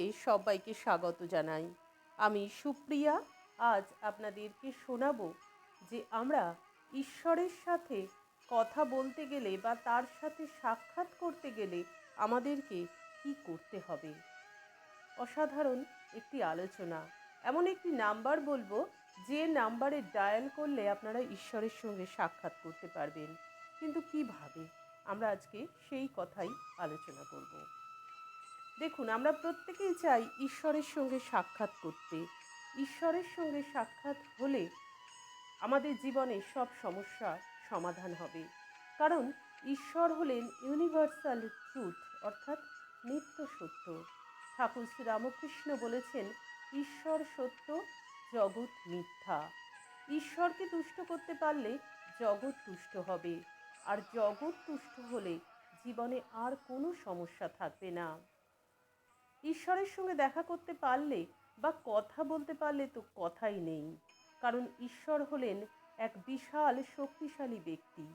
চ্যানেলটিতে সবাইকে স্বাগত জানাই। আমি সুপ্রিয়া, আজ আপনাদেরকে শোনাবো যে আমরা ঈশ্বরের সাথে কথা বলতে গেলে বা তার সাথে সাক্ষাৎ করতে গেলে আমাদেরকে কি করতে হবে? অসাধারণ একটি আলোচনা। এমন একটি নাম্বার বলব যে নাম্বারে ডায়াল করলে আপনারা ঈশ্বরের সঙ্গে সাক্ষাৎ করতে পারবেন। কিন্তু কীভাবে আমরা আজকে সেই কথাই আলোচনা করব। দেখুন, আমরা প্রত্যেকেই চাই ঈশ্বরের সঙ্গে সাক্ষাৎ করতে। ঈশ্বরের সঙ্গে সাক্ষাৎ হলে আমাদের জীবনে সব সমস্যা সমাধান হবে। কারণ ঈশ্বর হলেন ইউনিভার্সাল ট্রুথ অর্থাৎ নিত্য সত্য। ঠাকুর শ্রীরামকৃষ্ণ বলেছেন, ঈশ্বর সত্য, জগৎ মিথ্যা। ঈশ্বরকে তুষ্ট করতে পারলে জগৎ তুষ্ট হবে। আর জগৎ তুষ্ট হলে জীবনে আর কোনো সমস্যা থাকবে না। ঈশ্বরের সঙ্গে দেখা করতে পারলে বা কথা বলতে পারলে তো কথাই নেই। কারণ ঈশ্বর হলেন এক বিশাল শক্তিশালী ব্যক্তি,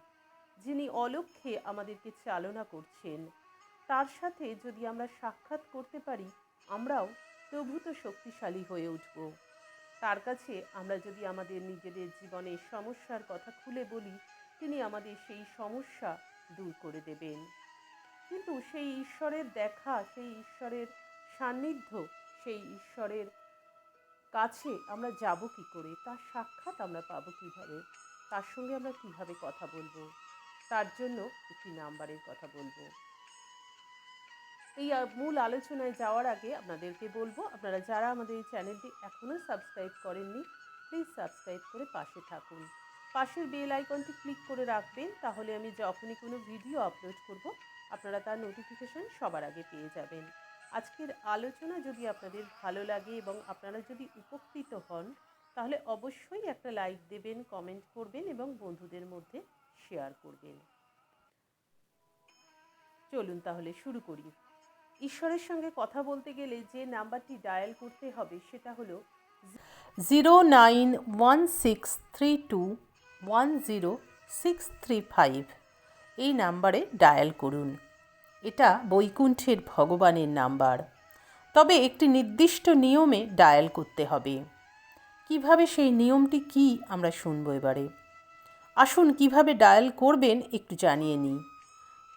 যিনি অলক্ষ্যে আমাদেরকে চালনা করছেন। তার সাথে যদি আমরা সাক্ষাৎ করতে পারি, আমরাও প্রভূত শক্তিশালী হয়ে উঠব। তার কাছে আমরা যদি আমাদের নিজেদের জীবনের সমস্যার কথা খুলে বলি, তিনি আমাদের সেই সমস্যা দূর করে দেবেন। কিন্তু সেই ঈশ্বরের দেখা, সেই ঈশ্বরের সান্নিধ্য সেই ঈশ্বরের কাছে আমরা যাব কি করে? তার সাক্ষাৎ আমরা পাবো কীভাবে? তার সঙ্গে আমরা কীভাবে কথা বলব? তার জন্য একটি নাম্বারের কথা বলব। এই মূল আলোচনায় যাওয়ার আগে আপনাদেরকে বলব, আপনারা যারা আমাদের এই চ্যানেলটি এখনও সাবস্ক্রাইব করেননি প্লিজ সাবস্ক্রাইব করে পাশে থাকুন। পাশের বেল আইকনটি ক্লিক করে রাখবেন, তাহলে আমি যখনই কোনো ভিডিও আপলোড করব, আপনারা তার নোটিফিকেশন সবার আগে পেয়ে যাবেন। আজকের আলোচনা যদি আপনাদের ভালো লাগে এবং আপনারা যদি উপকৃত হন, তাহলে অবশ্যই একটা লাইক দেবেন, কমেন্ট করবেন এবং বন্ধুদের মধ্যে শেয়ার করবেন। চলুন তাহলে শুরু করি। ঈশ্বরের সঙ্গে কথা বলতে গেলে যে নাম্বারটি ডায়াল করতে হবে সেটা হলো zero nine one six three two one zero six three five. এই নাম্বারে ডায়াল করুন। এটা বৈকুণ্ঠের ভগবানের নাম্বার। তবে একটি নির্দিষ্ট নিয়মে ডায়াল করতে হবে। কীভাবে সেই নিয়মটি কি আমরা শুনব এবারে? আসুন কীভাবে ডায়াল করবেন একটু জানিয়ে নিই।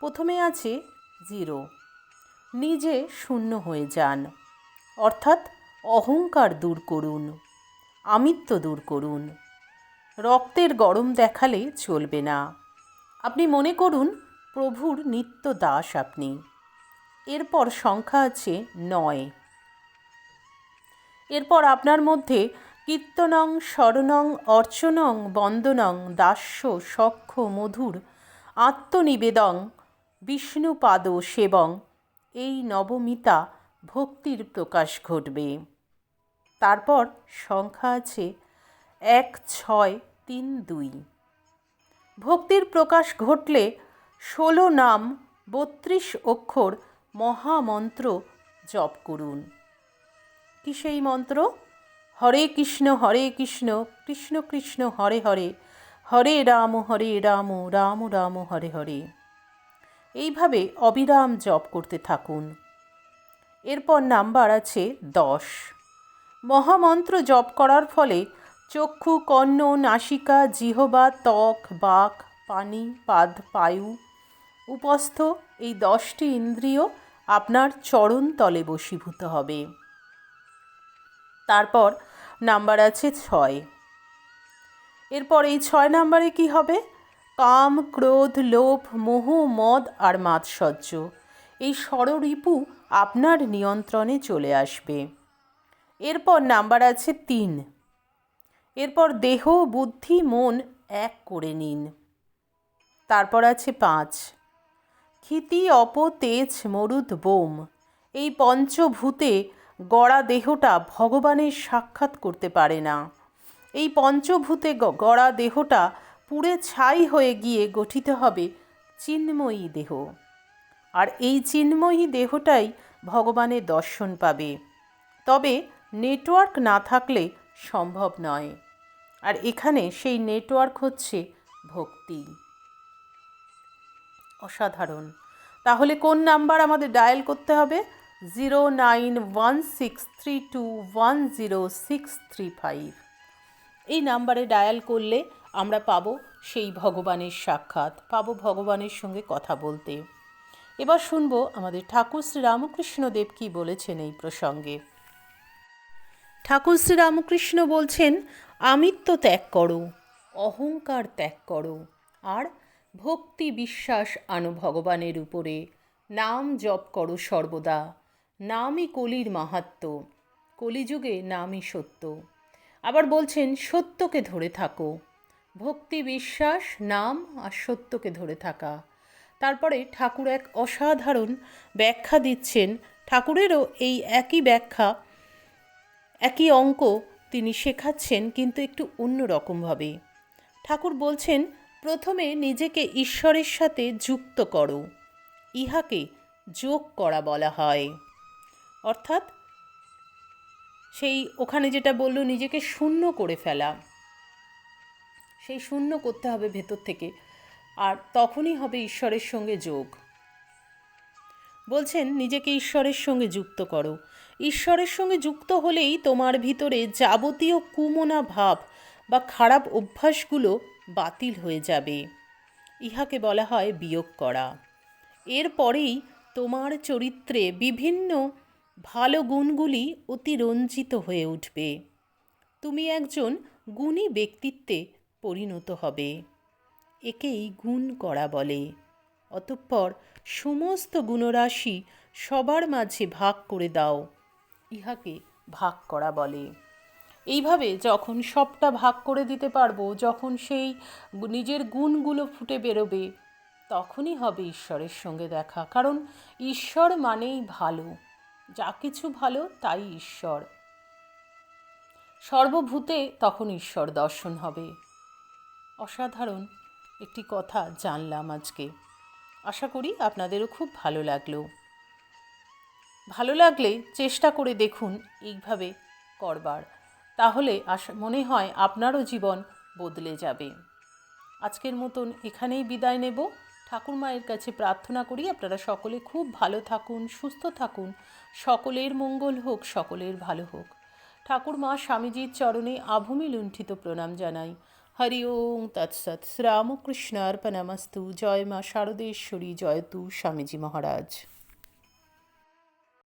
প্রথমে আছে জিরো। নিজে শূন্য হয়ে যান। অর্থাৎ অহংকার দূর করুন। আমিত্ব দূর করুন। রক্তের গরম দেখালে চলবে না। আপনি মনে করুন প্রভুর নিত্য দাস আপনি। এরপর সংখ্যা আছে নয়। এরপর আপনার মধ্যে কীর্তনং, স্মরণং, অর্চনং, বন্দনং, দাস্য, সখ্য, মধুর, আত্মনিবেদং, বিষ্ণুপাদ সেবং এই নবমিতা ভক্তির প্রকাশ ঘটবে। তারপর সংখ্যা আছে এক, ছয়, তিন, দুই। ভক্তির প্রকাশ ঘটলে ষোলো নাম, বত্রিশ অক্ষর, মহামন্ত্র জপ করুন। কি সেই মন্ত্র? হরে কৃষ্ণ হরে কৃষ্ণ কৃষ্ণ কৃষ্ণ, হরে হরে হরে রাম হরে রাম রাম রাম, হরে হরে। এইভাবে অবিরাম জপ করতে থাকুন। এরপর নাম্বার আছে দশ। মহামন্ত্র জপ করার ফলে চক্ষু, কর্ণ, নাসিকা, জিহবা, ত্বক, বাক, পানি, পাদ, পায়ু উপস্থ এই দশটি ইন্দ্রিয় আপনার চরণ তলে বশীভূত হবে। তারপর নাম্বার আছে ছয়। এরপর এই ছয় নাম্বারে কি হবে? কাম, ক্রোধ, লোভ, মোহ, মদ আর মাৎসর্য। এই ষড়রিপু আপনার নিয়ন্ত্রণে চলে আসবে। এরপর নাম্বার আছে তিন। এরপর দেহ, বুদ্ধি, মন এক করে নিন। তারপর আছে পাঁচ। ক্ষিতি অপ তেজ মরুদ বোম। এই পঞ্চভূতে গড়া দেহটা ভগবানের সাক্ষাৎ করতে পারে না। এই পঞ্চভূতে গড়া দেহটা পুড়ে ছাই হয়ে গিয়ে গঠিত হবে চিন্ময়ী দেহ। আর এই চিন্ময়ী দেহটাই ভগবানের দর্শন পাবে। তবে নেটওয়ার্ক না থাকলে সম্ভব নয়। আর এখানে সেই নেটওয়ার্ক হচ্ছে ভক্তি। অসাধারণ। তাহলে কোন নাম্বার আমাদের ডায়াল করতে হবে? Zero nine one six three two one zero six three five. এই নাম্বারে ডায়াল করলে আমরা পাবো সেই ভগবানের সাক্ষাৎ, পাবো ভগবানের সঙ্গে কথা বলতে। এবার শুনব আমাদের ঠাকুর শ্রী রামকৃষ্ণদেব কী বলেছেন এই প্রসঙ্গে। ঠাকুর শ্রী রামকৃষ্ণ বলছেন, আমিত্ব ত্যাগ করো, অহংকার ত্যাগ করো, আর ভক্তি বিশ্বাস আনো ভগবানের উপরে। নাম জপ করো সর্বদা। নামই কলির মাহাত্ম। কলিযুগে নামই সত্য। আবার বলছেন, সত্যকে ধরে থাকো। ভক্তি বিশ্বাস, নাম আর সত্যকে ধরে থাকা। তারপরে ঠাকুর এক অসাধারণ ব্যাখ্যা দিচ্ছেন। ঠাকুরেরও এই একই ব্যাখ্যা, একই অঙ্ক তিনি শেখাচ্ছেন, কিন্তু একটু অন্য রকমভাবে। ঠাকুর বলছেন প্রথমে নিজেকে ঈশ্বরের সাথে যুক্ত করো। ইহাকে যোগ করা বলা হয়। অর্থাৎ সেই ওখানে যেটা বলল, নিজেকে শূন্য করে ফেলা। সেই শূন্য করতে হবে ভেতর থেকে। আর তখনই হবে ঈশ্বরের সঙ্গে যোগ। বলছেন, নিজেকে ঈশ্বরের সঙ্গে যুক্ত করো। ঈশ্বরের সঙ্গে যুক্ত হলেই তোমার ভিতরে যাবতীয় কুমনা ভাব বা খারাপ অভ্যাসগুলো বাতিল হয়ে যাবে। ইহাকে বলা হয় বিয়োগ করা। এরপরেই তোমার চরিত্রে বিভিন্ন ভালো গুণগুলি অতিরঞ্জিত হয়ে উঠবে। তুমি একজন গুণী ব্যক্তিত্বে পরিণত হবে। একেই গুণ করা বলে। অতঃপর সমস্ত গুণরাশি সবার মাঝে ভাগ করে দাও। ইহাকে ভাগ করা বলে। এইভাবে যখন সবটা ভাগ করে দিতে পারব, যখন সেই নিজের গুণগুলো ফুটে বেরোবে, তখনই হবে ঈশ্বরের সঙ্গে দেখা। কারণ ঈশ্বর মানেই ভালো। যা কিছু ভালো, তাই ঈশ্বর। সর্বভূতে তখন ঈশ্বর দর্শন হবে। অসাধারণ একটি কথা জানলাম আজকে। আশা করি আপনাদেরও খুব ভালো লাগল। ভালো লাগলে চেষ্টা করে দেখুন, এইভাবে করবার। তাহলে আশা, মনে হয় আপনারও জীবন বদলে যাবে। আজকের মতন এখানেই বিদায় নেব। ঠাকুর মায়ের কাছে প্রার্থনা করি আপনারা সকলে খুব ভালো থাকুন, সুস্থ থাকুন। সকলের মঙ্গল হোক, সকলের ভালো হোক। ঠাকুর মা স্বামীজির চরণে আভূমি লুণ্ঠিত প্রণাম জানাই। হরি ওং তৎসৎ শ্রীরামকৃষ্ণ অর্পণমস্তু জয় মা শারদেশ্বরী জয়তু স্বামীজি মহারাজ।